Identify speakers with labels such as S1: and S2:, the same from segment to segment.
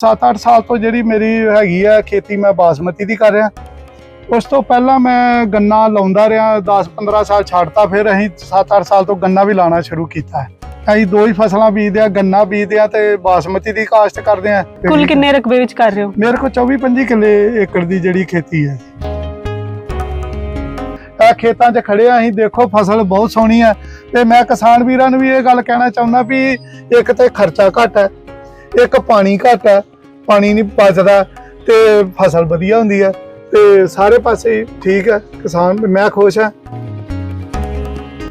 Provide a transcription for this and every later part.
S1: 7-8 ਸਾਲ ਤੋਂ ਜਿਹੜੀ ਮੇਰੀ ਹੈਗੀ ਆ ਖੇਤੀ ਮੈਂ ਬਾਸਮਤੀ ਦੀ ਕਰ ਰਿਹਾ। ਉਸ ਤੋਂ ਪਹਿਲਾਂ ਮੈਂ ਗੰਨਾ ਲਾਉਂਦਾ ਰਿਹਾ 10-15 ਸਾਲ ਛੱਡਤਾ ਫਿਰ ਅਸੀਂ 7-8 ਸਾਲ ਤੋਂ ਗੰਨਾ ਵੀ ਲਾਣਾ ਸ਼ੁਰੂ ਕੀਤਾ। ਅਸੀਂ ਦੋ ਹੀ ਫਸਲਾਂ ਬੀਜਦੇ ਆ ਗੰਨਾ ਬੀਜਦੇ ਆ ਤੇ ਬਾਸਮਤੀ ਦੀ ਕਾਸ਼ਤ ਕਰਦੇ ਆ।
S2: ਕੁੱਲ ਕਿੰਨੇ ਰਕਬੇ ਵਿੱਚ ਕਰ ਰਹੇ ਹੋ?
S1: ਮੇਰੇ ਕੋਲ 24-25 ਕਿੱਲੇ ਏਕੜ ਦੀ ਜਿਹੜੀ ਖੇਤੀ ਹੈ। ਇਹ ਖੇਤਾਂ 'ਚ ਖੜੇ ਆ ਅਸੀਂ ਦੇਖੋ ਫਸਲ ਬਹੁਤ ਸੋਹਣੀ ਹੈ ਤੇ ਮੈਂ ਕਿਸਾਨ ਵੀਰਾਂ ਨੂੰ ਵੀ ਇਹ ਗੱਲ ਕਹਿਣਾ ਚਾਹੁੰਦਾ ਵੀ ਇੱਕ ਤੇ ਖਰਚਾ ਘੱਟ ਹੈ ਇੱਕ ਪਾਣੀ ਘੱਟ ਹੈ ਪਾਣੀ ਨਹੀਂ ਬਚਦਾ ਤੇ ਫਸਲ ਵਧੀਆ ਹੁੰਦੀ ਹੈ ਤੇ ਸਾਰੇ ਪਾਸੇ ਠੀਕ ਹੈ ਕਿਸਾਨ ਮੈਂ ਖੁਸ਼ ਹਾਂ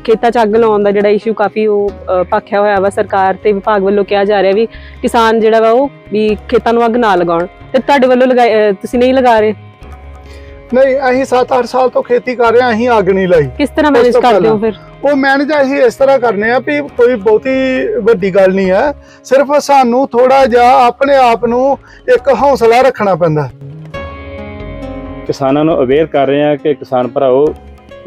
S2: ਖੇਤਾਂ 'ਚ ਅੱਗ ਲਾਉਣ ਦਾ ਜਿਹੜਾ ਇਸ਼ੂ ਕਾਫੀ ਉਹ ਅ, ਭਾਖਿਆ ਹੋਇਆ ਵਾ ਸਰਕਾਰ ਤੇ ਵਿਭਾਗ ਵੱਲੋਂ ਕਿਹਾ ਜਾ ਰਿਹਾ ਵੀ ਕਿਸਾਨ ਜਿਹੜਾ ਵਾ ਉਹ ਵੀ ਖੇਤਾਂ ਨੂੰ ਅੱਗ ਨਾ ਲਗਾਉਣ। ਤੇ ਤੁਹਾਡੇ ਵੱਲੋਂ ਲਗਾਏ ਤੁਸੀਂ ਨਹੀਂ ਲਗਾ ਰਹੇ?
S1: ਨਹੀਂ ਅਸੀਂ 7-8 ਸਾਲ ਤੋਂ ਖੇਤੀ ਕਰ ਰਹੇ ਹਾਂ ਅਸੀਂ ਅੱਗ ਨਹੀਂ ਲਾਈ।
S2: ਕਿਸ ਤਰ੍ਹਾਂ ਮੈਨੇਜ ਕਰਦੇ ਹੋ। ਫਿਰ?
S1: ਉਹ ਮੈਨੇਜ ਅਸੀਂ ਇਸ ਤਰ੍ਹਾਂ ਕਰਨੇ ਆ ਵੀ ਕੋਈ ਬਹੁਤੀ ਵੱਡੀ ਗੱਲ ਨਹੀਂ ਹੈ ਸਿਰਫ ਸਾਨੂੰ ਥੋੜਾ ਜਿਹਾ ਆਪਣੇ ਆਪ ਨੂੰ ਇੱਕ ਹੌਸਲਾ ਰੱਖਣਾ ਪੈਂਦਾ।
S3: ਕਿਸਾਨਾਂ ਨੂੰ ਅਵੇਅਰ ਕਰ ਰਹੇ ਹਾਂ ਕਿ ਕਿਸਾਨ ਭਰਾਓ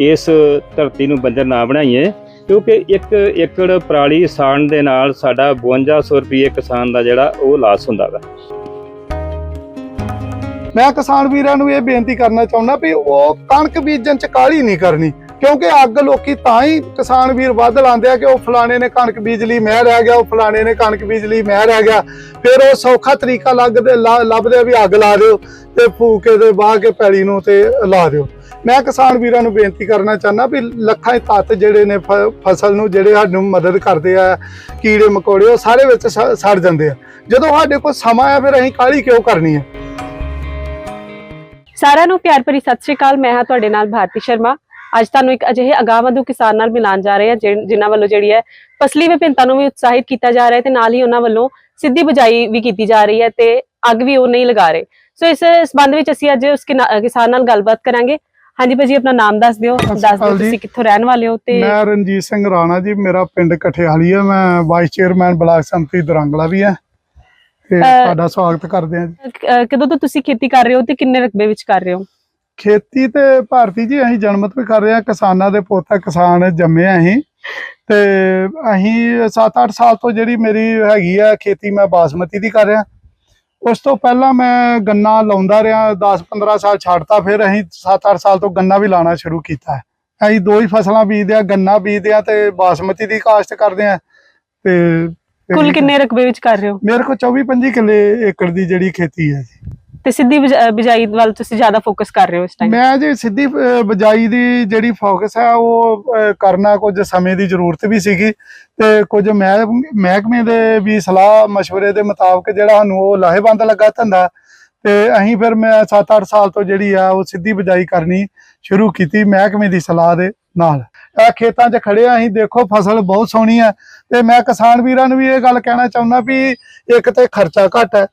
S3: ਇਸ ਧਰਤੀ ਨੂੰ ਬੰਜਰ ਨਾ ਬਣਾਈਏ ਕਿਉਂਕਿ ਇੱਕ ਏਕੜ ਪਰਾਲੀ ਸਾਣ ਦੇ ਨਾਲ ਸਾਡਾ 5200 ਰੁਪਏ ਕਿਸਾਨ ਦਾ ਜਿਹੜਾ ਉਹ ਲਾਸ ਹੁੰਦਾ ਵਾ।
S1: ਮੈਂ ਕਿਸਾਨ ਵੀਰਾਂ ਨੂੰ ਇਹ ਬੇਨਤੀ ਕਰਨਾ ਚਾਹੁੰਦਾ ਵੀ ਉਹ ਕਣਕ ਬੀਜਣ ਚ ਕਾਹਲੀ ਨਹੀਂ ਕਰਨੀ। ਕਿਉਂਕਿ ਅੱਗ ਲੋਕੀ ਤਾਂ ਹੀ ਕਿਸਾਨ ਵੀਰ ਵੱਧ ਲਾਉਂਦੇ ਆ ਕਿ ਉਹ ਫਲਾਣੇ ਨੇ ਕਣਕ ਬੀਜ ਲਈ, ਮੈਂ ਰਹਿ ਗਿਆ, ਉਹ ਫਲਾਣੇ ਨੇ ਕਣਕ ਬੀਜ ਲਈ, ਮੈਂ ਰਹਿ ਗਿਆ। ਫਿਰ ਉਹ ਸੌਖਾ ਤਰੀਕਾ ਲੱਗਦੇ ਲੱਭਦੇ ਵੀ ਅੱਗ ਲਾ ਦਿਓ ਤੇ ਫੂਕੇ ਦੇ ਬਾਹ ਕੇ ਪੈਲੀ ਨੂੰ ਤੇ ਲਾ ਦਿਓ। ਮੈਂ ਕਿਸਾਨ ਵੀਰਾਂ ਨੂੰ ਬੇਨਤੀ ਕਰਨਾ ਚਾਹੁੰਦਾ ਵੀ ਲੱਖਾਂ ਹੀ ਤੱਤ ਜਿਹੜੇ ਨੇ ਫਸਲ ਨੂੰ ਜਿਹੜੇ ਸਾਨੂੰ ਮਦਦ ਕਰਦੇ ਆ, ਕੀੜੇ ਮਕੌੜੇ, ਉਹ ਸਾਰੇ ਵਿੱਚ ਸੜ ਜਾਂਦੇ ਆ। ਜਦੋਂ ਸਾਡੇ ਕੋਲ ਸਮਾਂ ਆ, ਫਿਰ ਅਸੀਂ ਕਾਹਲੀ ਕਿਉਂ ਕਰਨੀ ਹੈ
S2: ਸਾਰਿਆਂ ਨੂੰ ਪਿਆਰ ਭਰੀ ਸਤਿ ਸ਼੍ਰੀ ਅਕਾਲ। ਮੈਂ ਹਾਂ ਤੁਹਾਡੇ ਨਾਲ ਭਾਰਤੀ ਸ਼ਰਮਾ। ਅੱਜ ਤੁਹਾਨੂੰ ਇੱਕ ਅਜਿਹੇ ਅਗਾਵਧੂ ਕਿਸਾਨ ਨਾਲ ਮਿਲਾਨ ਜਾ ਰਹੇ ਜਿਨ- ਜਿਨ੍ਹਾਂ ਵੱਲੋਂ ਜਿਹੜੀ ਹੈ ਫਸਲੀ ਵਿਭਿੰਨਤਾ ਨੂੰ ਵੀ ਉਤਸ਼ਾਹਿਤ ਕੀਤਾ ਜਾ ਰਿਹਾ ਹੈ ਤੇ ਨਾਲ ਹੀ ਉਹਨਾਂ ਵੱਲੋਂ ਸਿੱਧੀ ਬਜਾਈ ਵੀ ਕੀਤੀ ਜਾ ਰਹੀ ਹੈ ਤੇ ਅੱਗ ਵੀ ਉਹ ਨਹੀਂ ਲਗਾ ਰਹੇ। ਸੋ ਇਸ ਸੰਬੰਧ ਵਿੱਚ ਅਸੀਂ ਅੱਜ ਉਸ ਕਿਸਾਨ ਨਾਲ ਗੱਲਬਾਤ ਕਰਾਂਗੇ। ਹਾਂਜੀ ਭਾਜੀ ਆਪਣਾ ਨਾਮ ਦੱਸ ਦਿਓ ਦੱਸ ਦਿਓ। ਤੁਸੀਂ ਕਿੱਥੋਂ ਰਹਿਣ ਵਾਲੇ ਹੋ ਤੇ
S1: ਮੈਂ ਰਣਜੀਤ ਸਿੰਘ ਰਾਣਾ ਜੀ ਮੇਰਾ ਪਿੰਡ ਕਠਿਆਲੀ ਹੈ ਮੈਂ ਵਾਈਸ ਚੇਅਰਮੈਨ ਬਲਾਕ ਸੰਮਤੀ ਦੁਰੰਗਲਾ ਵੀ ਹੈ ਤੇ ਤੁਹਾਡਾ ਸਵਾਗਤ ਕਰਦੇ ਹਾਂ
S2: ਕਦੋਂ ਤੋਂ ਤੁਸੀਂ ਖੇਤੀ ਕਰ ਰਹੇ ਹੋ ਤੇ ਕਿੰਨੇ ਰਕਬੇ ਵਿੱਚ ਕਰ ਰਹੇ ਹੋ?
S1: ਖੇਤੀ ਤੇ ਭਾਰਤੀ ਜੀ ਅਸੀਂ ਜਨਮਤ ਵੀ ਕਰ ਰਹੇ ਹਾਂ ਕਿਸਾਨਾਂ ਦੇ ਪੁੱਤ ਆ, ਕਿਸਾਨ ਜੰਮੇ ਆ ਅਸੀਂ। ਤੇ ਅਸੀਂ 7-8 ਸਾਲ ਤੋਂ ਜਿਹੜੀ ਮੇਰੀ ਹੈਗੀ ਆ ਖੇਤੀ ਮੈਂ ਬਾਸਮਤੀ ਦੀ ਕਰ ਰਿਹਾ। ਉਸ ਤੋਂ ਪਹਿਲਾਂ ਮੈਂ ਗੰਨਾ ਲਾਉਂਦਾ ਰਿਹਾ 10-15 ਸਾਲ ਛੱਡਤਾ ਫਿਰ ਅਸੀਂ 7-8 ਸਾਲ ਤੋਂ ਗੰਨਾ ਵੀ ਲਾਣਾ ਸ਼ੁਰੂ ਕੀਤਾ। ਅਸੀਂ ਦੋ ਹੀ ਫਸਲਾਂ ਬੀਜਦੇ ਆ ਗੰਨਾ ਬੀਜਦੇ ਆ ਤੇ ਬਾਸਮਤੀ ਦੀ ਕਾਸ਼ਤ ਕਰਦੇ ਆ ਤੇ
S2: ਕੁੱਲ ਕਿੰਨੇ ਰਕਬੇ ਵਿੱਚ ਕਰ ਰਹੇ ਹੋ?
S1: ਮੇਰੇ ਕੋਲ 24-25 ਕਿੱਲੇ ਏਕੜ ਦੀ ਜਿਹੜੀ ਖੇਤੀ ਹੈ ਜੀ।
S2: ਤੇ ਸਿੱਧੀ ਬਿਜਾਈ ਵੱਲ ਤੁਸੀਂ ਜ਼ਿਆਦਾ ਫੋਕਸ ਕਰ ਰਹੇ ਹੋ ਇਸ ਟਾਈਮ
S1: ਮੈਂ ਜੀ ਸਿੱਧੀ ਅਹ, ਦੀ ਜਿਹੜੀ ਫੋਕਸ ਹੈ ਉਹ ਕਰਨਾ ਕੁਝ ਸਮੇਂ ਦੀ ਜ਼ਰੂਰਤ ਵੀ ਸੀਗੀ ਤੇ ਕੁਝ ਮਹਿ- ਮਹਿਕਮੇ ਦੇ ਵੀ ਸਲਾਹ مشਵਰੇ ਦੇ ਮੁਤਾਬਕ ਜਿਹੜਾ ਸਾਨੂੰ ਉਹ ਲਾਹੇਵੰਦ ਲੱਗਾ ਧੰਦਾ ਤੇ ਅਸੀਂ ਫਿਰ ਮੈਂ 7-8 ਸਾਲ ਤੋਂ ਜਿਹੜੀ ਆ ਉਹ ਸਿੱਧੀ ਬਿਜਾਈ ਕਰਨੀ ਸ਼ੁਰੂ ਕੀਤੀ ਮਹਿਕਮੇ ਦੀ ਸਲਾਹ ਦੇ ਨਾਲ। ਇਹ ਖੇਤਾਂ 'ਚ ਖੜੇ ਆ ਅਸੀਂ ਦੇਖੋ ਫਸਲ ਬਹੁਤ ਸੋਹਣੀ ਹੈ ਤੇ ਮੈਂ ਕਿਸਾਨ ਵੀਰਾਂ ਨੂੰ ਵੀ ਇਹ ਗੱਲ ਕਹਿਣਾ ਚਾਹੁੰਦਾ ਵੀ ਇੱਕ ਤੇ ਖਰਚਾ ਘੱਟ ਹੈ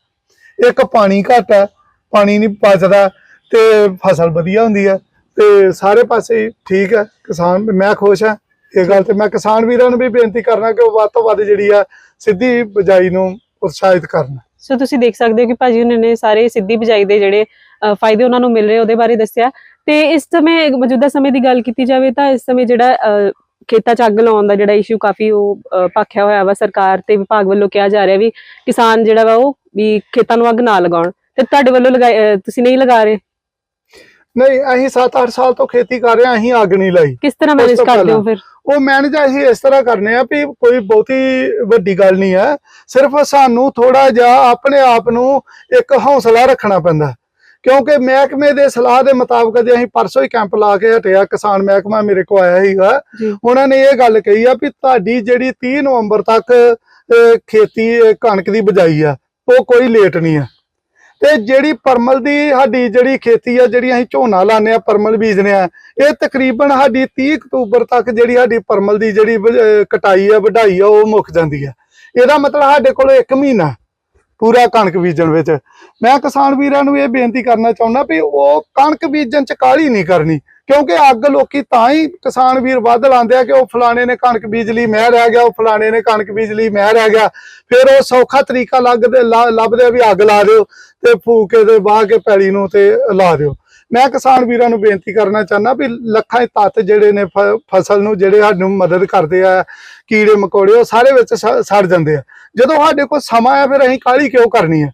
S1: ਇੱਕ ਪਾਣੀ ਘੱਟ ਹੈ ਪਾਣੀ ਨਹੀਂ ਬਚਦਾ ਤੇ ਫਸਲ ਵਧੀਆ ਹੁੰਦੀ ਹੈ ਤੇ ਸਾਰੇ ਪਾਸੇ ਠੀਕ ਹੈ ਕਿਸਾਨ ਮੈਂ ਖੁਸ਼ ਹਾਂ ਇਹ ਗੱਲ ਤੇ ਮੈਂ ਕਿਸਾਨ ਵੀਰਾਂ ਨੂੰ ਵੀ ਬੇਨਤੀ ਕਰਨਾ ਕਿ ਉਹ ਵੱਧ ਤੋਂ ਵੱਧ ਜਿਹੜੀ ਆ ਸਿੱਧੀ ਬਜਾਈ ਨੂੰ ਉਤਸ਼ਾਹਿਤ ਕਰਨ।
S2: ਸੋ ਤੁਸੀਂ ਦੇਖ ਸਕਦੇ ਹੋ ਕਿ ਭਾਜੀ ਉਹਨਾਂ ਨੇ ਸਾਰੇ ਸਿੱਧੀ ਬਿਜਾਈ ਦੇ ਜਿਹੜੇ ਫਾਇਦੇ ਉਹਨਾਂ ਨੂੰ ਮਿਲ ਰਹੇ ਉਹਦੇ ਬਾਰੇ ਦੱਸਿਆ। ਤੇ ਇਸ ਸਮੇਂ ਮੌਜੂਦਾ ਸਮੇਂ ਦੀ ਗੱਲ ਕੀਤੀ ਜਾਵੇ ਤਾਂ ਇਸ ਸਮੇਂ ਜਿਹੜਾ ਖੇਤਾਂ 'ਚ ਅੱਗ ਲਾਉਣ ਦਾ ਜਿਹੜਾ ਇਸ਼ੂ ਕਾਫੀ ਉਹ ਅ, ਭਾਖਿਆ ਹੋਇਆ ਵਾ ਸਰਕਾਰ ਤੇ ਵਿਭਾਗ ਵੱਲੋਂ ਕਿਹਾ ਜਾ ਰਿਹਾ ਵੀ ਕਿਸਾਨ ਜਿਹੜਾ ਵਾ ਉਹ ਵੀ ਖੇਤਾਂ ਨੂੰ ਅੱਗ ਨਾ ਲਗਾਉਣ। ਤੇ ਤੁਹਾਡੇ ਵੱਲੋਂ ਲਗਾਏ ਤੁਸੀਂ ਨਹੀਂ ਲਗਾ ਰਹੇ?
S1: ਨਹੀਂ ਅਸੀਂ 7-8 ਸਾਲ ਤੋਂ ਖੇਤੀ ਕਰ ਰਹੇ ਹਾਂ ਅਸੀਂ ਅੱਗ ਨਹੀਂ ਲਾਈ।
S2: ਕਿਸ ਤਰ੍ਹਾਂ ਮੈਨੇਜ ਕਰਦੇ ਹੋ। ਫਿਰ?
S1: ਉਹ ਮੈਨੇਜ ਅਸੀਂ ਇਸ ਤਰ੍ਹਾਂ ਕਰਨੇ ਆ ਵੀ ਕੋਈ ਬਹੁਤੀ ਵੱਡੀ ਗੱਲ ਨਹੀਂ ਹੈ। ਸਿਰਫ ਸਾਨੂੰ ਥੋੜਾ ਜਿਹਾ ਆਪਣੇ ਆਪ ਨੂੰ ਇੱਕ ਹੌਸਲਾ ਰੱਖਣਾ ਪੈਂਦਾ। ਕਿਉਂਕਿ ਮਹਿਕਮੇ ਦੇ ਸਲਾਹ ਦੇ ਮੁਤਾਬਕ ਜੇ ਅਸੀਂ ਪਰਸੋਂ ਹੀ ਕੈਂਪ ਲਾ ਕੇ ਹਟਿਆ ਕਿਸਾਨ ਮਹਿਕਮਾ ਮੇਰੇ ਕੋ ਆਇਆ
S2: ਜੀ।
S1: ਉਹਨਾਂ ਨੇ ਇਹ ਗੱਲ ਕਹੀ ਆ ਵੀ ਤੁਹਾਡੀ ਜਿਹੜੀ 30 ਨਵੰਬਰ ਤੱਕ ਖੇਤੀ ਕਣਕ ਦੀ ਬਜਾਈ ਆ ਉਹ ਕੋਈ ਲੇਟ ਨਹੀਂ ਆ। ਤੇ ਜਿਹੜੀ ਪਰਮਲ ਦੀ ਸਾਡੀ ਜਿਹੜੀ ਖੇਤੀ ਆ, ਜਿਹੜੀ ਅਸੀਂ ਝੋਨਾ ਲਾਉਂਦੇ ਆ, ਪਰਮਲ ਬੀਜਦੇ ਆ, ਇਹ ਤਕਰੀਬਨ ਸਾਡੀ 30 ਅਕਤੂਬਰ ਤੱਕ ਜਿਹੜੀ ਸਾਡੀ ਪਰਮਲ ਦੀ ਜਿਹੜੀ ਕਟਾਈ ਆ, ਵਢਾਈ ਆ, ਉਹ ਮੁੱਕ ਜਾਂਦੀ ਆ। ਇਹਦਾ ਮਤਲਬ ਸਾਡੇ ਕੋਲ 1 ਮਹੀਨਾ ਪੂਰਾ ਕਣਕ ਬੀਜਣ ਵਿੱਚ। ਮੈਂ ਕਿਸਾਨ ਵੀਰਾਂ ਨੂੰ ਇਹ ਬੇਨਤੀ ਕਰਨਾ ਚਾਹੁੰਦਾ ਵੀ ਉਹ ਕਣਕ ਬੀਜਣ ਚ ਕਾਹਲੀ ਨਹੀਂ ਕਰਨੀ। ਕਿਉਂਕਿ ਅੱਗ ਲੋਕੀ ਤਾਂ ਹੀ ਕਿਸਾਨ ਵੀਰ ਵੱਧ ਲਾਉਂਦੇ ਆ ਕਿ ਉਹ ਫਲਾਣੇ ਨੇ ਕਣਕ ਬੀਜ ਲਈ, ਮੈਂ ਰਹਿ ਗਿਆ, ਉਹ ਫਲਾਣੇ ਨੇ ਕਣਕ ਬੀਜ ਲਈ, ਮੈਂ ਰਹਿ ਗਿਆ। ਫਿਰ ਉਹ ਸੌਖਾ ਤਰੀਕਾ ਲੱਗਦੇ ਲੱਭਦੇ ਆ ਵੀ ਅੱਗ ਲਾ ਦਿਓ ਤੇ ਫੂਕੇ ਤੇ ਬਾਹ ਕੇ ਪੈਲੀ ਨੂੰ ਤੇ ਲਾ ਦਿਓ। ਮੈਂ ਕਿਸਾਨ ਵੀਰਾਂ ਨੂੰ ਬੇਨਤੀ ਕਰਨਾ ਚਾਹੁੰਦਾ ਵੀ ਲੱਖਾਂ ਤੱਤ ਜਿਹੜੇ ਨੇ ਫ- ਫਸਲ ਨੂੰ ਜਿਹੜੇ ਸਾਨੂੰ ਮਦਦ ਕਰਦੇ ਆ, ਕੀੜੇ ਮਕੌੜੇ, ਉਹ ਸਾਰੇ ਵਿੱਚ ਸ- ਸੜ ਜਾਂਦੇ ਆ। ਜਦੋਂ ਸਾਡੇ ਕੋਲ ਸਮਾਂ ਆ, ਫਿਰ ਅਸੀਂ ਕਾਹਲੀ ਕਿਉਂ ਕਰਨੀ ਹੈ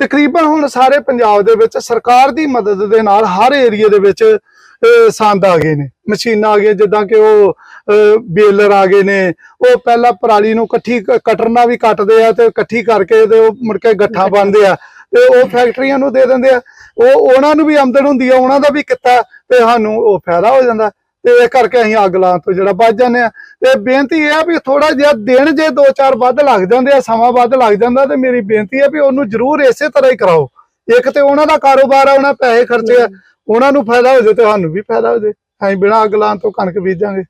S1: ਤਕਰੀਬਨ ਹੁਣ ਸਾਰੇ ਪੰਜਾਬ ਦੇ ਵਿੱਚ ਸਰਕਾਰ ਦੀ ਮਦਦ ਦੇ ਨਾਲ ਹਰ ਏਰੀਆ ਦੇ ਵਿੱਚ ਸੰਦ ਆ ਗਏ ਨੇ। ਮਸ਼ੀਨਾਂ ਆ ਗਈਆਂ ਜਿੱਦਾਂ ਕਿ ਉਹ ਬੇਲਰ ਆ ਗਏ ਨੇ। ਉਹ ਪਹਿਲਾਂ ਪਰਾਲੀ ਨੂੰ ਇਕੱਠੀ ਕਟਰਨਾ ਵੀ ਕੱਟਦੇ ਆ ਤੇ ਇਕੱਠੀ ਕਰਕੇ ਤੇ ਉਹ ਮੁੜ ਕੇ ਗੱਠਾਂ ਪਾਉਂਦੇ ਆ। ਤੇ ਉਹ ਫੈਕਟਰੀਆਂ ਨੂੰ ਦੇ ਦਿੰਦੇ ਆ। ਉਹ ਉਹਨਾਂ ਨੂੰ ਵੀ ਆਮਦਨ ਹੁੰਦੀ ਆ ਉਹਨਾਂ ਦਾ ਵੀ ਕਿੱਤਾ ਤੇ ਸਾਨੂੰ ਉਹ ਫਾਇਦਾ ਹੋ ਜਾਂਦਾ। ਤੇ ਇਹ ਕਰਕੇ ਅਸੀਂ ਅੱਗ ਲਾਉਣ ਤੋਂ ਜਿਹੜਾ ਬਚ ਜਾਂਦੇ ਆ। ਤੇ ਬੇਨਤੀ ਇਹ ਆ ਵੀ ਥੋੜਾ ਜਿਹਾ ਦਿਨ ਜੇ ਦੋ ਚਾਰ ਵੱਧ ਲੱਗ ਜਾਂਦੇ ਆ, ਸਮਾਂ ਵੱਧ ਲੱਗ ਜਾਂਦਾ ਤੇ ਮੇਰੀ ਬੇਨਤੀ ਹੈ ਵੀ ਉਹਨੂੰ ਜ਼ਰੂਰ ਇਸੇ ਤਰ੍ਹਾਂ ਹੀ ਕਰਾਓ। ਇੱਕ ਤੇ ਉਹਨਾਂ ਦਾ ਕਾਰੋਬਾਰ ਆ, ਉਹਨਾਂ ਪੈਸੇ ਖਰਚੇ ਆ, ਉਹਨਾਂ ਨੂੰ ਫਾਇਦਾ ਹੋ ਜਾਏ ਤੇ ਸਾਨੂੰ ਵੀ ਫਾਇਦਾ ਹੋ ਜਾਏ ਅਸੀਂ ਬਿਨਾਂ ਅੱਗ ਲਾਉਣ ਤੋਂ ਕਣਕ ਬੀਜਾਂਗੇ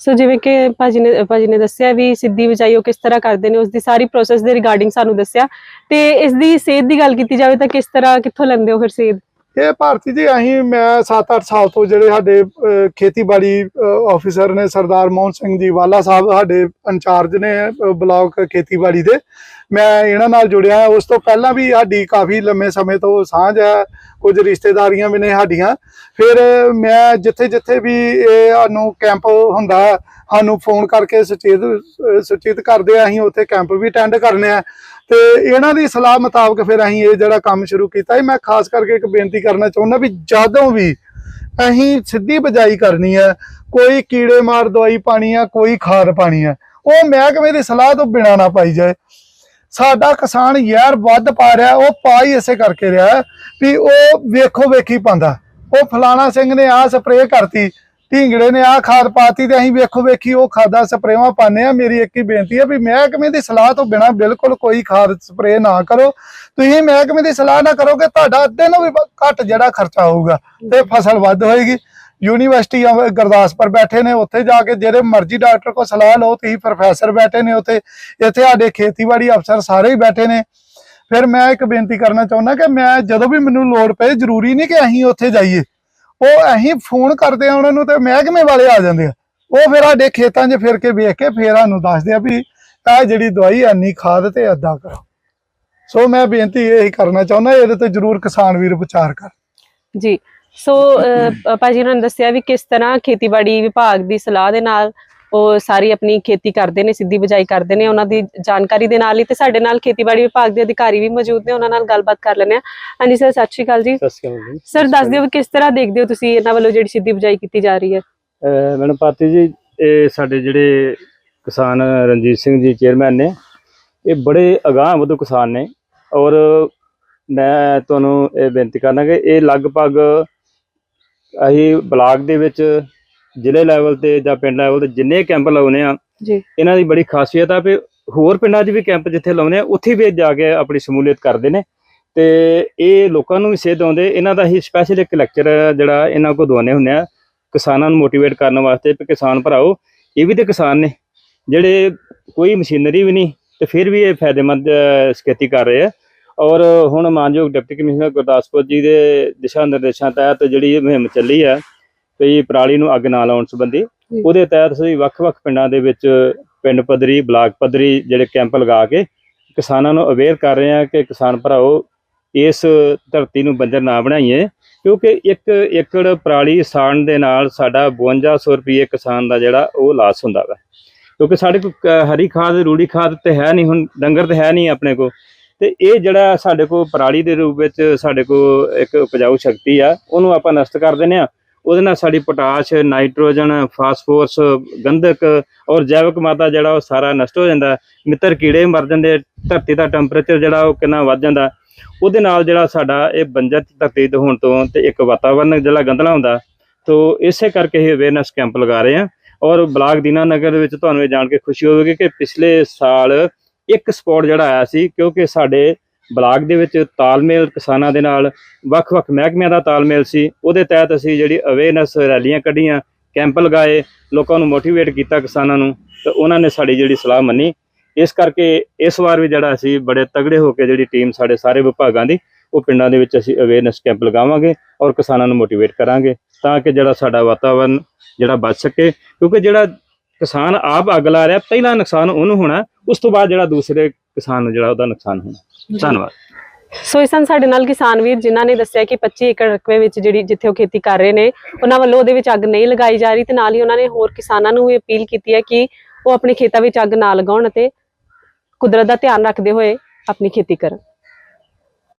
S2: ਸੋ ਜਿਵੇਂ ਕਿ ਭਾਜੀ ਨੇ ਭਾਜੀ ਨੇ ਦੱਸਿਆ ਵੀ ਸਿੱਧੀ ਬਿਜਾਈ ਉਹ ਕਿਸ ਤਰ੍ਹਾਂ ਕਰਦੇ ਨੇ ਉਸ ਦੀ ਸਾਰੀ ਪ੍ਰੋਸੈਸ ਦੇ ਰਿਗਾਰਡਿੰਗ ਸਾਨੂੰ ਦੱਸਿਆ। ਤੇ ਇਸ ਦੀ ਸੇਧ ਦੀ ਗੱਲ ਕੀਤੀ ਜਾਵੇ ਤਾਂ ਕਿਸ ਤਰ੍ਹਾਂ, ਕਿੱਥੋਂ ਲੈਂਦੇ ਹੋ ਫਿਰ ਸੇਧ?
S1: ਇਹ ਭਾਰਤੀ ਜੀ ਅਸੀਂ ਮੈਂ 7-8 ਸਾਲ ਤੋਂ ਜਿਹੜੇ ਸਾਡੇ ਖੇਤੀਬਾੜੀ ਆਫੀਸਰ ਨੇ ਸਰਦਾਰ ਮੋਹਨ ਸਿੰਘ ਜੀ ਵਾਲਾ ਸਾਹਿਬ ਸਾਡੇ ਇੰਚਾਰਜ ਨੇ ਅਹ, ਬਲਾਕ ਖੇਤੀਬਾੜੀ ਦੇ। ਮੈਂ ਇਹਨਾਂ ਨਾਲ ਜੁੜਿਆ ਉਸ ਤੋਂ ਪਹਿਲਾਂ ਵੀ ਸਾਡੀ ਕਾਫੀ ਲੰਮੇ ਸਮੇਂ ਤੋਂ ਸਾਂਝ ਹੈ। ਕੁਝ ਰਿਸ਼ਤੇਦਾਰੀਆਂ ਵੀ ਨੇ ਸਾਡੀਆਂ। ਫਿਰ ਮੈਂ ਜਿੱਥੇ ਜਿੱਥੇ ਵੀ ਇਹ ਸਾਨੂੰ ਕੈਂਪ ਹੁੰਦਾ ਸਾਨੂੰ ਫੋਨ ਕਰਕੇ ਸੁਚੇਤ ਸੁਚੇਤ ਕਰਦੇ ਆ ਅਸੀਂ ਉੱਥੇ ਕੈਂਪ ਵੀ ਅਟੈਂਡ ਕਰਨੇ ਆ ਤੇ ਇਹਨਾਂ ਦੀ ਸਲਾਹ ਮੁਤਾਬਕ ਫਿਰ ਅਸੀਂ ਇਹ ਜਿਹੜਾ ਕੰਮ ਸ਼ੁਰੂ ਕੀਤਾ ਹੈ ਮੈਂ ਖਾਸ ਕਰਕੇ ਇੱਕ ਬੇਨਤੀ ਕਰਨਾ ਚਾਹੁੰਦਾ ਵੀ ਜਦੋਂ ਵੀ ਅਸੀਂ ਸਿੱਧੀ ਬਜਾਈ ਕਰਨੀ ਹੈ, ਕੋਈ ਕੀੜੇ ਮਾਰ ਦਵਾਈ ਪਾਣੀ ਆ, ਕੋਈ ਖਾਦ ਪਾਣੀ ਆ, ਉਹ ਮਹਿਕਮੇ ਦੀ ਸਲਾਹ ਤੋਂ ਬਿਨਾਂ ਨਾ ਪਾਈ ਜਾਏ। ਸਾਡਾ ਕਿਸਾਨ ਯਾਰ ਵੱਧ ਪਾ ਰਿਹਾ, ਉਹ ਪਾ ਹੀ ਇਸੇ ਕਰਕੇ ਰਿਹਾ ਵੀ ਉਹ ਵੇਖੋ ਵੇਖੀ ਪਾਉਂਦਾ। ਉਹ ਫਲਾਣਾ ਸਿੰਘ ਨੇ ਆਹ ਸਪਰੇਅ ਕਰਤੀ ਢੀਂਗੜੇ ਨੇ ਆਹ ਖਾਦ ਪਾਤੀ ਤੇ ਅਸੀਂ ਵੇਖੋ ਵੇਖੀ ਉਹ ਖਾਦਾਂ ਸਪਰੇਵਾਂ ਪਾਉਂਦੇ ਆ ਮੇਰੀ ਇੱਕ ਹੀ ਬੇਨਤੀ ਹੈ ਵੀ ਮਹਿਕਮੇ ਦੀ ਸਲਾਹ ਤੋਂ ਬਿਨਾਂ ਬਿਲਕੁਲ ਕੋਈ ਖਾਦ ਸਪਰੇਅ ਨਾ ਕਰੋ। ਤੁਸੀਂ ਮਹਿਕਮੇ ਦੀ ਸਲਾਹ ਨਾ ਕਰੋਗੇ, ਤੁਹਾਡਾ ਅੱਧੇ ਨੂੰ ਵੀ ਘੱਟ ਜਿਹੜਾ ਖਰਚਾ ਹੋਊਗਾ ਤੇ ਫਸਲ ਵੱਧ ਹੋਏਗੀ। ਯੂਨੀਵਰਸਿਟੀ ਗੁਰਦਾਸਪੁਰ ਬੈਠੇ ਨੇ, ਉੱਥੇ ਜਾ ਕੇ ਜਿਹੜੇ ਮਰਜ਼ੀ ਡਾਕਟਰ ਕੋਲ ਸਲਾਹ ਲਓ, ਤੁਸੀਂ ਪ੍ਰੋਫੈਸਰ ਬੈਠੇ ਨੇ ਉੱਥੇ। ਇੱਥੇ ਸਾਡੇ ਖੇਤੀਬਾੜੀ ਅਫਸਰ ਸਾਰੇ ਹੀ ਬੈਠੇ ਨੇ। ਫਿਰ ਮੈਂ ਇੱਕ ਬੇਨਤੀ ਕਰਨਾ ਚਾਹੁੰਦਾ ਕਿ ਮੈਂ ਜਦੋਂ ਵੀ ਮੈਨੂੰ ਲੋੜ ਪਏ, ਜ਼ਰੂਰੀ ਨਹੀਂ ਕਿ ਅਸੀਂ ਉੱਥੇ ਜਾਈਏ। ਉਹ ਅਸੀਂ ਫੋਨ ਕਰਦੇ ਆ ਉਹਨਾਂ ਨੂੰ ਤੇ ਮਹਿਕਮੇ ਵਾਲੇ ਆ ਜਾਂਦੇ ਆ। ਉਹ ਫਿਰ ਸਾਡੇ ਖੇਤਾਂ 'ਚ ਫਿਰ ਕੇ ਵੇਖ ਕੇ ਫਿਰ ਸਾਨੂੰ ਦੱਸਦੇ ਆ ਵੀ ਇਹ ਜਿਹੜੀ ਦਵਾਈ ਐਨੀ ਖਾਦ ਤੇ ਅੱਧਾ ਕਰੋ। ਸੋ ਮੈਂ ਬੇਨਤੀ ਇਹ ਕਰਨਾ ਚਾਹੁੰਦਾ, ਇਹਦੇ ਤੇ ਜ਼ਰੂਰ ਕਿਸਾਨ ਵੀਰ ਵਿਚਾਰ ਕਰ।
S2: ਜੀ, ਸੋ ਭਾਜੀ ਨੇ ਦੱਸਿਆ ਵੀ ਕਿਸ ਤਰ੍ਹਾਂ ਖੇਤੀਬਾੜੀ ਵਿਭਾਗ ਦੀ ਸਲਾਹ ਦੇ ਨਾਲ ਉਹ ਸਾਰੀ ਆਪਣੀ ਖੇਤੀ ਕਰਦੇ ਨੇ ਸਿੱਧੀ ਬਿਜਾਈ ਕਰਦੇ ਨੇ ਉਹਨਾਂ ਦੀ ਜਾਣਕਾਰੀ ਦੇ ਨਾਲ ਹੀ ਤੇ ਸਾਡੇ ਨਾਲ ਖੇਤੀਬਾੜੀ ਵਿਭਾਗ ਦੇ ਅਧਿਕਾਰੀ ਵੀ ਮੌਜੂਦ ਨੇ ਉਹਨਾਂ ਨਾਲ ਗੱਲਬਾਤ ਕਰ ਲੈਂਦੇ ਆ ਹਾਂਜੀ ਸਰ ਸਤਿ ਸ਼੍ਰੀ ਅਕਾਲ ਜੀ।
S3: ਸਤਿ ਸ਼੍ਰੀ ਅਕਾਲ ਜੀ।
S2: ਸਰ ਦੱਸ ਦਿਓ ਕਿਸ ਤਰ੍ਹਾਂ ਦੇਖਦੇ ਹੋ ਤੁਸੀਂ ਇਹਨਾਂ ਵੱਲੋਂ ਜਿਹੜੀ ਸਿੱਧੀ ਬਿਜਾਈ ਕੀਤੀ ਜਾ ਰਹੀ ਹੈ?
S3: ਮੈਡਮ ਪਾਤੀ ਜੀ ਇਹ ਸਾਡੇ ਜਿਹੜੇ ਕਿਸਾਨ ਰਣਜੀਤ ਸਿੰਘ ਜੀ ਚੇਅਰਮੈਨ ਨੇ ਇਹ ਬੜੇ ਅਗਾਂਹ ਵਧੂ ਕਿਸਾਨ ਨੇ ਔਰ ਮੈਂ ਤੁਹਾਨੂੰ ਇਹ ਬੇਨਤੀ ਕਰਨਾ ਕਿ ਇਹ ਲਗਭਗ ਅਸੀਂ ਬਲਾਕ ਦੇ ਵਿੱਚ ਜ਼ਿਲ੍ਹੇ ਲੈਵਲ ਤੇ ਜਾਂ ਪਿੰਡ ਲੈਵਲ ਤੇ ਜਿੰਨੇ ਕੈਂਪ ਲਾਉਨੇ ਆ
S2: ਜੀ।
S3: ਇਹਨਾਂ ਦੀ ਬੜੀ ਖਾਸੀਅਤ ਆ ਵੀ ਹੋਰ ਪਿੰਡਾਂ 'ਚ ਵੀ ਕੈਂਪ ਜਿੱਥੇ ਲਾਉਂਦੇ ਆ ਉੱਥੇ ਵੀ ਜਾ ਕੇ ਆਪਣੀ ਸ਼ਮੂਲੀਅਤ ਕਰਦੇ ਨੇ। ਤੇ ਇਹ ਲੋਕਾਂ ਨੂੰ ਵੀ ਸੇਧ ਆਉਂਦੇ ਇਹਨਾਂ ਦਾ ਹੀ ਸਪੈਸ਼ਲ ਇੱਕ ਲੈਕਚਰ ਜਿਹੜਾ ਇਹਨਾਂ ਕੋਲ ਦਵਾਨੇ ਹੁੰਦੇ ਆ ਕਿਸਾਨਾਂ ਨੂੰ ਮੋਟੀਵੇਟ ਕਰਨ ਵਾਸਤੇ ਕਿ ਕਿਸਾਨ ਭਰਾਓ ਇਹ ਵੀ ਤੇ ਕਿਸਾਨ ਨੇ ਜਿਹੜੇ ਕੋਈ ਮਸ਼ੀਨਰੀ ਵੀ ਨਹੀਂ ਤੇ ਫਿਰ ਵੀ ਇਹ ਫਾਇਦੇਮੰਦ ਖੇਤੀ ਕਰ ਰਹੇ ਆ। ਔਰ ਹੁਣ ਮਾਨਯੋਗ ਡਿਪਟੀ ਕਮਿਸ਼ਨਰ ਗੁਰਦਾਸਪੁਰ ਜੀ ਦੇ ਦਿਸ਼ਾ ਨਿਰਦੇਸ਼ਾਂ ਤਹਿਤ ਜਿਹੜੀ ਇਹ ਮੁਹਿੰਮ ਚੱਲੀ ਆ ਵੀ ਪਰਾਲੀ ਨੂੰ ਅੱਗ ਨਾ ਲਾਉਣ ਸੰਬੰਧੀ। ਉਹਦੇ ਤਹਿਤ ਅਸੀਂ ਵੱਖ-ਵੱਖ ਪਿੰਡਾਂ ਦੇ ਵਿੱਚ ਪਿੰਡ ਪੱਧਰੀ ਬਲਾਕ ਪੱਧਰੀ ਜਿਹੜੇ ਕੈਂਪ ਲਗਾ ਕੇ ਕਿਸਾਨਾਂ ਨੂੰ ਅਵੇਅਰ ਕਰ ਰਹੇ ਆ ਕਿ ਕਿਸਾਨ ਭਰਾਓ ਇਸ ਧਰਤੀ ਨੂੰ ਬੰਜਰ ਨਾ ਬਣਾਈਏ ਕਿਉਂਕਿ ਇੱਕ ਏਕੜ ਪਰਾਲੀ ਸਾੜਨ ਦੇ ਨਾਲ ਸਾਡਾ 5200 ਰੁਪਏ ਕਿਸਾਨ ਦਾ ਜਿਹੜਾ ਉਹ ਲਾਸ ਹੁੰਦਾ ਵਾ। ਕਿਉਂਕਿ ਸਾਡੇ ਕੋਲ ਕ- ਹਰੀ ਖਾਦ ਰੂੜੀ ਖਾਦ ਤੇ ਹੈ ਨਹੀਂ ਹੁਣ ਡੰਗਰ ਤੇ ਹੈ ਨਹੀਂ ਆਪਣੇ ਕੋਲ। ਤੇ ਇਹ ਜਿਹੜਾ ਸਾਡੇ ਕੋਲ ਪਰਾਲੀ ਦੇ ਰੂਪ ਵਿੱਚ ਸਾਡੇ ਕੋਲ ਇੱਕ ਉਪਜਾਊ ਸ਼ਕਤੀ ਆ ਉਹਨੂੰ ਆਪਾਂ ਨਸ਼ਟ ਕਰ ਦਿੰਦੇ ਆ ਉਹਦੇ ਨਾਲ ਸਾਡੀ ਪੋਟਾਸ਼, ਨਾਈਟ੍ਰੋਜਨ, ਫਾਸਫੋਰਸ, ਗੰਧਕ ਔਰ ਜੈਵਿਕ ਮਾਤਾ ਜਿਹੜਾ ਉਹ ਸਾਰਾ ਨਸ਼ਟ ਹੋ ਜਾਂਦਾ। ਮਿੱਤਰ ਕੀੜੇ ਮਰ ਜਾਂਦੇ, ਧਰਤੀ ਦਾ ਟੈਂਪਰੇਚਰ ਜਿਹੜਾ ਉਹ ਕਿੰਨਾ ਵੱਧ ਜਾਂਦਾ। ਉਹਦੇ ਨਾਲ ਜਿਹੜਾ ਸਾਡਾ ਇਹ ਬੰਜਰ ਧਰਤੀ ਤੋਂ ਹੋਣ ਤੋਂ ਤੇ ਇੱਕ ਵਾਤਾਵਰਨ ਜਿਹੜਾ ਗੰਧਲਾ ਹੁੰਦਾ। ਤੋਂ ਇਸੇ ਕਰਕੇ ਇਹ ਅਵੇਅਰਨੈਸ ਕੈਂਪ ਲਗਾ ਰਹੇ ਆ ਔਰ ਬਲਾਕ ਦੀਨਾ ਨਗਰ ਦੇ ਵਿੱਚ ਤੁਹਾਨੂੰ ਇਹ ਜਾਣ ਕੇ ਖੁਸ਼ੀ ਹੋਵੇਗੀ ਕਿ ਪਿਛਲੇ ਸਾਲ ਇੱਕ ਸਪੌਟ ਜਿਹੜਾ ਆਇਆ ਸੀ, ਕਿਉਂਕਿ ਸਾਡੇ ਬਲਾਕ ਦੇ ਵਿੱਚ ਤਾਲਮੇਲ ਕਿਸਾਨਾਂ ਦੇ ਨਾਲ, ਵੱਖ-ਵੱਖ ਮਹਿਕਮਿਆਂ ਦਾ ਤਾਲਮੇਲ ਸੀ। ਉਹਦੇ ਤਹਿਤ ਅਸੀਂ ਜਿਹੜੀ ਅਵੇਅਰਨੈਸ ਰੈਲੀਆਂ ਕੱਢੀਆਂ, ਕੈਂਪ ਲਗਾਏ, ਲੋਕਾਂ ਨੂੰ ਮੋਟੀਵੇਟ ਕੀਤਾ ਕਿਸਾਨਾਂ ਨੂੰ ਤੇ ਉਹਨਾਂ ਨੇ ਸਾਡੀ ਜਿਹੜੀ ਸਲਾਹ ਮੰਨੀ। ਇਸ ਕਰਕੇ ਇਸ ਵਾਰ ਵੀ ਜਿਹੜਾ ਅਸੀਂ ਬੜੇ ਤਗੜੇ ਹੋ ਕੇ ਜਿਹੜੀ ਟੀਮ ਸਾਡੇ ਸਾਰੇ ਵਿਭਾਗਾਂ ਦੀ, ਉਹ ਪਿੰਡਾਂ ਦੇ ਵਿੱਚ ਅਸੀਂ ਅਵੇਅਰਨੈਸ ਕੈਂਪ ਲਗਾਵਾਂਗੇ ਔਰ ਕਿਸਾਨਾਂ ਨੂੰ ਮੋਟੀਵੇਟ ਕਰਾਂਗੇ ਤਾਂ ਕਿ ਜਿਹੜਾ ਸਾਡਾ ਵਾਤਾਵਰਨ ਜਿਹੜਾ ਬਚ ਸਕੇ। ਕਿਉਂਕਿ ਜਿਹੜਾ ਕਿਸਾਨ ਆਪ ਅੱਗ ਲਾ ਰਿਹਾ ਪਹਿਲਾ ਨੁਕਸਾਨ ਉਹਨੂੰ ਹੋਣਾ ਉਸ ਤੋਂ ਬਾਅਦ ਜਿਹੜਾ ਦੂਸਰੇ ਕਿਸਾਨ ਨੂੰ ਜਿਹੜਾ ਉਹਦਾ ਨੁਕਸਾਨ ਹੋਣਾ। ਧੰਨਵਾਦ।
S2: ਸੋ ਇਸ ਹਨ ਸਾਡੇ ਨਾਲ ਕਿਸਾਨ ਵੀਰ ਜਿਨ੍ਹਾਂ ਨੇ ਦੱਸਿਆ ਕਿ 25 ਏਕੜ ਰਕਬੇ ਵਿੱਚ ਜਿਹੜੀ ਜਿੱਥੇ ਉਹ ਖੇਤੀ ਕਰ ਰਹੇ ਨੇ ਉਹਨਾਂ ਵੱਲੋਂ ਉਹਦੇ ਵਿੱਚ ਅੱਗ ਨਹੀਂ ਲਗਾਈ ਜਾ ਰਹੀ ਤੇ ਨਾਲ ਹੀ ਉਹਨਾਂ ਨੇ ਹੋਰ ਕਿਸਾਨਾਂ ਨੂੰ ਵੀ ਅਪੀਲ ਕੀਤੀ ਹੈ ਕਿ ਉਹ ਆਪਣੇ ਖੇਤਾਂ ਵਿੱਚ ਅੱਗ ਨਾ ਲਗਾਉਣ ਅਤੇ ਕੁਦਰਤ ਦਾ ਧਿਆਨ ਰੱਖਦੇ ਹੋਏ ਆਪਣੀ ਖੇਤੀ ਕਰਨ।